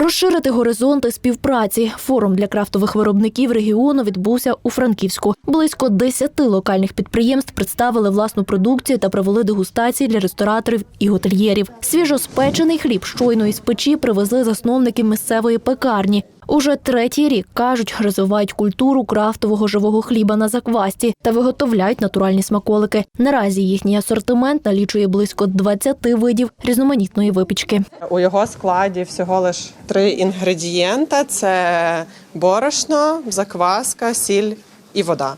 Розширити горизонти співпраці. Форум для крафтових виробників регіону відбувся у Франківську. Близько 10 локальних підприємств представили власну продукцію та провели дегустації для рестораторів і готельєрів. Свіжоспечений хліб щойно із печі привезли засновники місцевої пекарні. Уже третій рік кажуть, розвивають культуру крафтового живого хліба на заквасті та виготовляють натуральні смаколики. Наразі їхній асортимент налічує близько 20 видів різноманітної випічки. У його складі всього лиш три інгредієнта: це борошно, закваска, сіль і вода.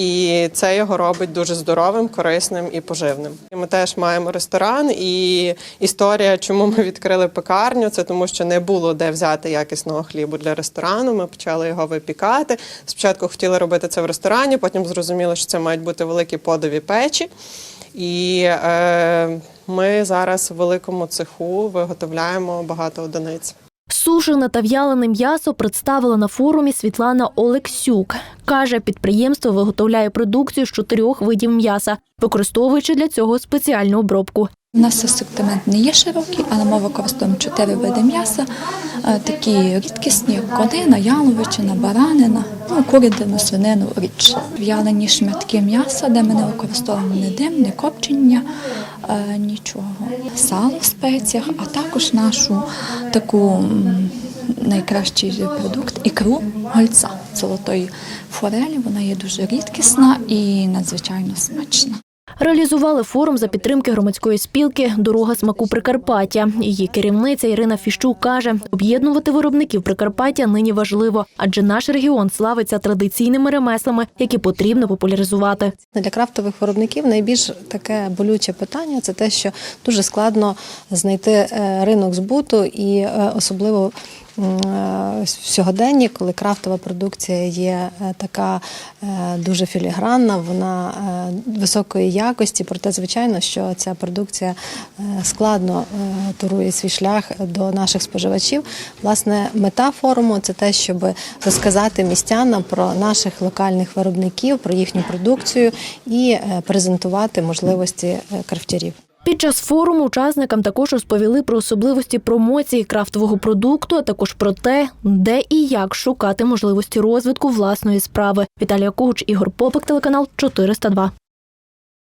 І це його робить дуже здоровим, корисним і поживним. Ми теж маємо ресторан, і історія, чому ми відкрили пекарню, це тому, що не було де взяти якісного хлібу для ресторану. Ми почали його випікати. Спочатку хотіли робити це в ресторані, потім зрозуміли, що це мають бути великі подові печі. І е, ми зараз в великому цеху виготовляємо багато одиниць. Сушене та в'ялене м'ясо представила на форумі Світлана Олексюк. Каже, підприємство виготовляє продукцію з чотирьох видів м'яса, використовуючи для цього спеціальну обробку. У нас асортимент не є широкий, але ми використовуємо чотири види м'яса, е, такі рідкісні, як конина, яловичина, баранина, ну, курятину, свинину, річ. В'ялені шматки м'яса, де ми не використовуємо ні дим, ні копчення, е, нічого. Сало в спеціях, а також нашу таку найкращий продукт ікру гольца золотої форелі. Вона є дуже рідкісна і надзвичайно смачна. Реалізували форум за підтримки громадської спілки Дорога смаку Прикарпаття. Її керівниця Ірина Фіщук каже, об'єднувати виробників Прикарпаття нині важливо, адже наш регіон славиться традиційними ремеслами, які потрібно популяризувати. Для крафтових виробників найбільш таке болюче питання це те, що дуже складно знайти е, ринок збуту і е, особливо. Е, сьогоденні, коли крафтова продукція є е, така е, дуже філігранна, вона високої якості, проте звичайно, що ця продукція складно турує свій шлях до наших споживачів. Власне, мета форуму це те, щоб розказати містянам про наших локальних виробників, про їхню продукцію і презентувати можливості крафтярів. Під час форуму учасникам також розповіли про особливості промоції крафтового продукту, а також про те, де і як шукати можливості розвитку власної справи. Віталія Куч, Ігор Попик, телеканал 402.